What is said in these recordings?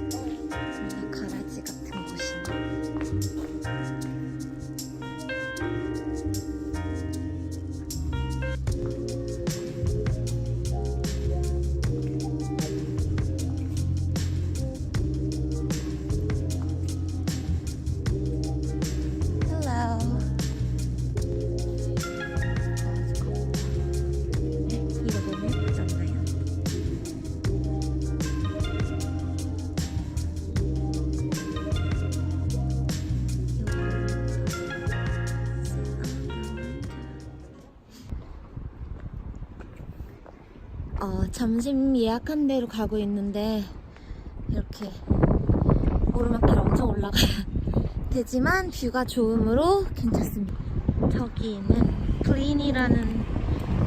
뭔가 가라지 같은 곳이네. 어, 점심 예약한 대로 가고 있는데 이렇게 오르막길 엄청 올라가야 되지만 뷰가 좋으므로 괜찮습니다. 저기는 그린이라는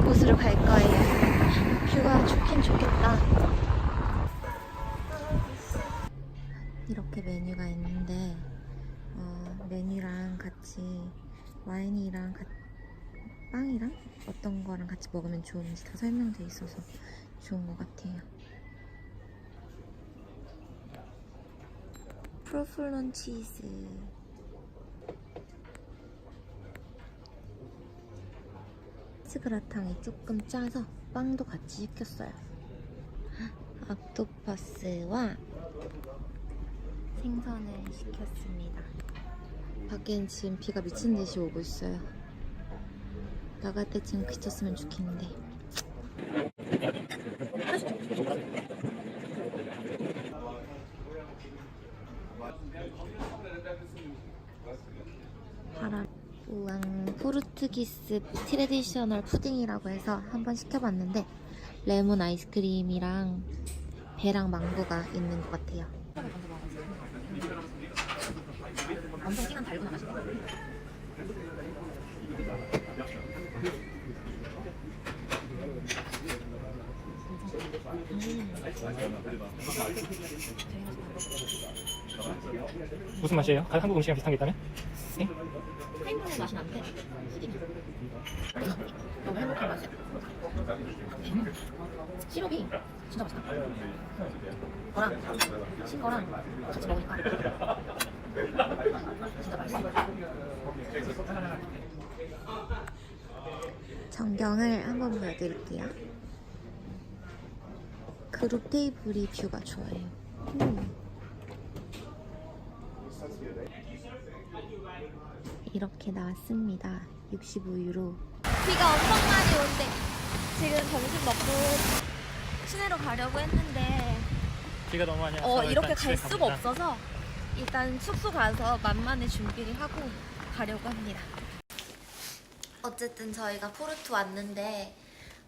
곳으로 갈 거예요. 뷰가 좋긴 좋겠다. 이렇게 메뉴가 있는데 어, 메뉴랑 같이 와인이랑 같- 빵이랑 어떤 거랑 같이 먹으면 좋은지 다 설명돼 있어서 좋은 것 같아요. 프로플론 치즈 치즈그라탕이 조금 짜서 빵도 같이 시켰어요. 옥토퍼스와 생선을 시켰습니다. 밖엔 지금 비가 미친 듯이 오고 있어요. 나갈 때쯤 그쳤으면 좋겠는데. 바람. 우왕 포르투기스 트레디셔널 푸딩이라고 해서 한번 시켜봤는데 레몬 아이스크림이랑 배랑 망고가 있는 것 같아요. 엄청 진한 달고나 맛이 무슨 맛이에요? 가- 한국 음식이랑 비슷한 게 있다면? 네? 행복한 맛이 푸딩이 너무 행복한 맛이야 음. 시럽이 진짜 맛있다 거랑 신 거랑 같이 먹으니까 진짜 맛있어 전경을 한번 보여드릴게요 그룹 테이블이 뷰가 좋아요 음. 이렇게 나왔습니다. 65유로. 비가 엄청 많이 온대. 지금 점심 먹고 시내로 가려고 했는데 비가 너무 많이 와서 어 이렇게 갈 수가 갑니다. 없어서 일단 숙소 가서 만만의 준비를 하고 가려고 합니다. 어쨌든 저희가 포르투 왔는데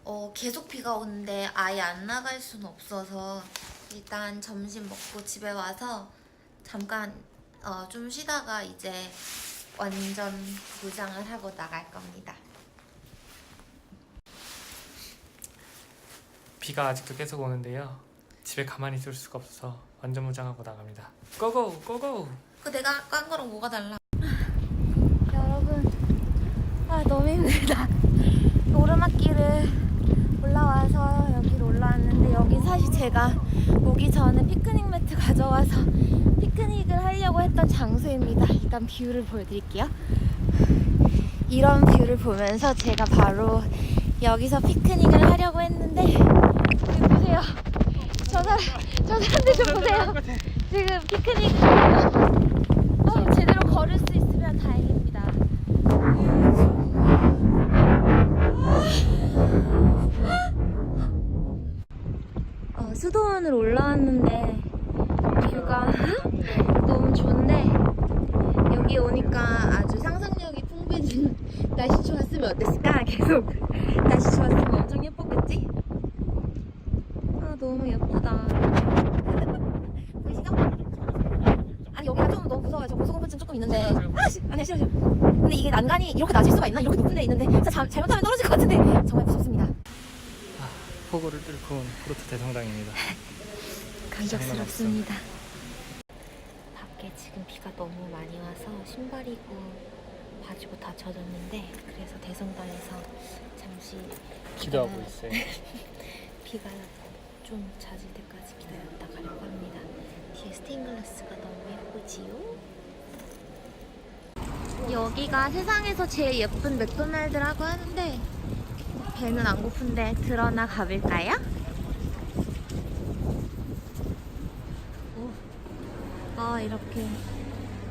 어, 계속 비가 오는데 아예 안 나갈 수는 없어서 일단 점심 먹고 집에 와서 잠깐 어, 좀 쉬다가 이제 완전 무장을 하고 나갈 겁니다. 비가 아직도 계속 오는데요. 집에 가만히 있을 수가 없어서 완전 무장하고 나갑니다. 고고 고고. 그 내가 한 거랑 뭐가 달라? 여러분, 아 너무 힘들다. 오르막길을 올라와서 여기로 올라왔는데 여기 사실 제가 오기 전에 피크닉 매트 가져와서 피크닉을 하려고 했던 장소입니다. 일단 뷰를 보여드릴게요. 이런 뷰를 보면서 제가 바로 여기서 피크닉을 하려고 했는데 여기 보세요. 저 사람, 저 사람들 좀 보세요. 지금 피크닉 어, 제대로 걸을 수 있으면 다행입니다. 수도원으로 올라왔는데 뷰가 너무 좋은데 여기 오니까 아주 상상력이 풍부해진 날씨 좋았으면 어땠을까? 계속 날씨 좋았으면 엄청 예뻤겠지? 아 너무 예쁘다. 보이시죠? 아니 여기가 좀 너무 무서워요. 저 고소공포증 조금 있는데. 아, 씨, 아니 싫어 싫어. 근데 이게 난간이 이렇게 낮을 수가 있나? 이렇게 높은 데 있는데 진짜 잘, 잘못하면 떨어질 것 같은데 정말 무섭습니다. 아, 폭우를 뚫고 온 포르투 대성당입니다. 감격스럽습니다. 밖에 지금 비가 너무 많이 와서 신발이고 바지고 다 젖었는데 그래서 대성당에서 잠시 기도하고 기다려- 있어요. 비가 좀 잦을 때까지 기다렸다 가려고 합니다. 뒤에 스테인글라스가 너무 예쁘지요? 여기가 세상에서 제일 예쁜 맥도날드라고 하는데 배는 안 고픈데 들어나 가볼까요? 오. 아 이렇게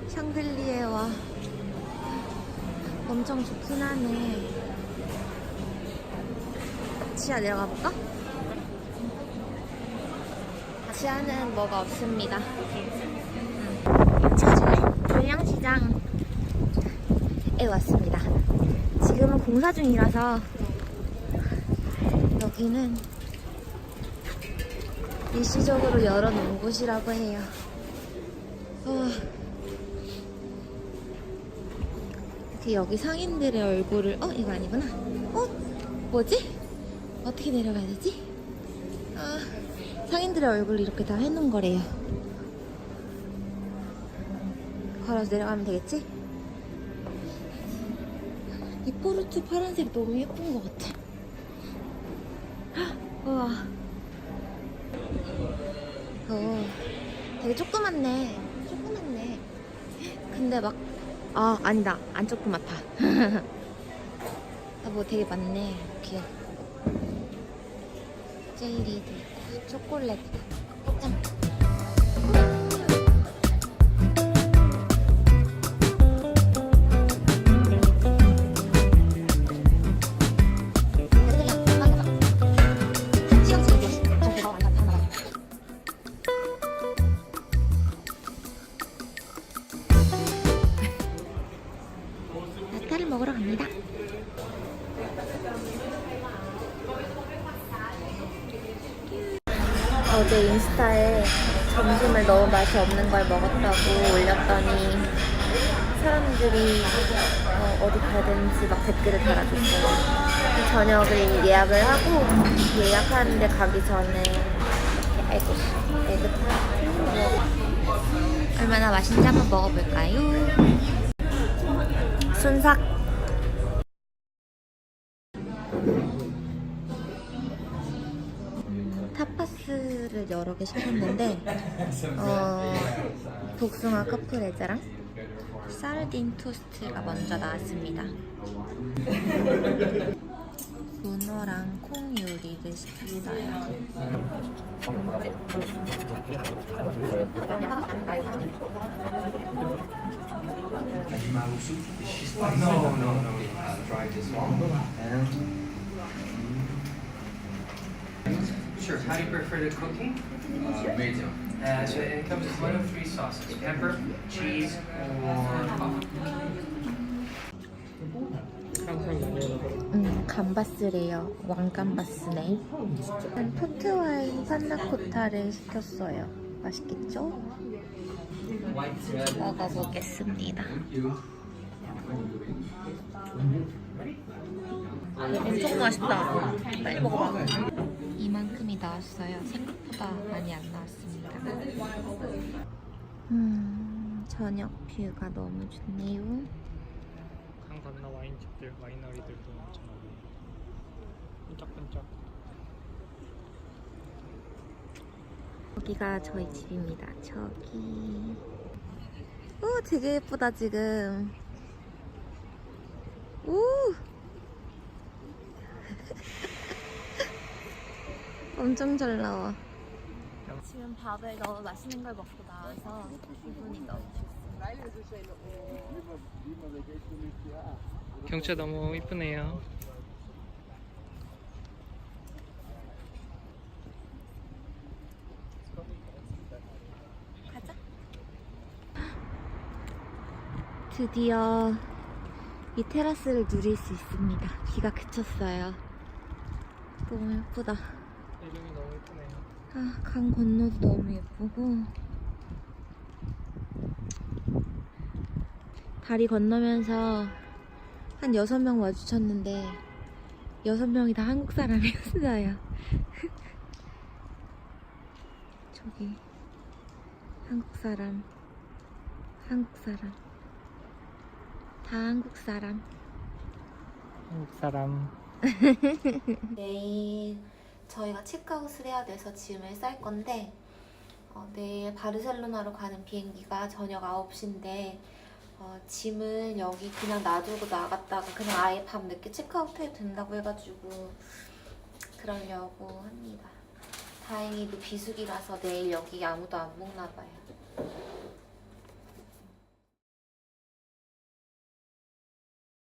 샹들리에와 엄청 좋긴 하네 지하 내려가 볼까? 지하는 뭐가 없습니다 음. 찾을래? 불량시장에 왔습니다 지금은 공사 중이라서 여기는 일시적으로 열어놓은 곳이라고 해요. 어. 이렇게 여기 상인들의 얼굴을 어 이거 아니구나. 어? 뭐지? 어떻게 내려가야 되지? 아 상인들의 얼굴을 이렇게 다 해놓은 거래요. 걸어서 내려가면 되겠지? 이 포르투 파란색 너무 예쁜 것 같아. 헉, 우와. 어 되게 조그맣네. 조그맣네. 근데 막 아 아니다. 안 조그맣다. 아, 뭐 되게 많네. 이렇게. 젤리도 있고 초콜릿. 짠. 나타를 먹으러 갑니다. 어제 인스타에 점심을 너무 맛이 없는 걸 먹었다고 올렸더니 사람들이 어, 디 가야 되는지 막 댓글을 달아줬어요. 저녁을 예약을 하고 예약하는데 가기 전에 이렇게 에그, 먹 얼마나 맛있는지 한번 먹어볼까요? 순삭 타파스를 여러 개 시켰는데 어, 복숭아 카프레자랑 사르딘 토스트가 먼저 나왔습니다. 문어랑 콩 요리를 시켰어요. Sure. How do you prefer the cooking? Uh, medium. Uh, so it comes with one of three sauces: pepper, cheese, or coffee. 음, 감바스래요. 왕감바스네. 난 포트 와인 판나코타를 시켰어요. 맛있겠죠? 먹어보겠습니다. 엄청 맛있다. 빨리 먹어봐. 나왔어요. 생각보다 많이 안 나왔습니다. 음, 저녁 뷰가 너무 좋네요. 강 건너 와인집들 와이너리들도 엄청 많아요 끈적끈적 여기가 저희 집입니다. 저기. 오, 되게 예쁘다, 지금. 오! 엄청 잘 나와. 지금 밥을 너무 맛있는 걸 먹고 나와서 기분이 너무 좋습니다. 경치 너무 이쁘네요 가자. 드디어 이 테라스를 누릴 수 있습니다. 비가 그쳤어요. 너무 예쁘다. 이름이 너무 이쁘네요 아, 강 건너도 너무 예쁘고 다리 건너면서 한 여섯 명 마주쳤는데 여섯 명이 다 한국 사람이었어요. 저기 한국 사람, 한국 사람, 다 한국 사람. 한국 사람 내일 저희가 체크아웃을 해야 돼서 짐을 쌀 건데 어, 내일 바르셀로나로 가는 비행기가 저녁 9시인데 어, 짐은 여기 그냥 놔두고 나갔다가 그냥 아예 밤 늦게 체크아웃 해도 된다고 해가지고 그러려고 합니다. 다행히도 비수기라서 내일 여기 아무도 안 먹나 봐요.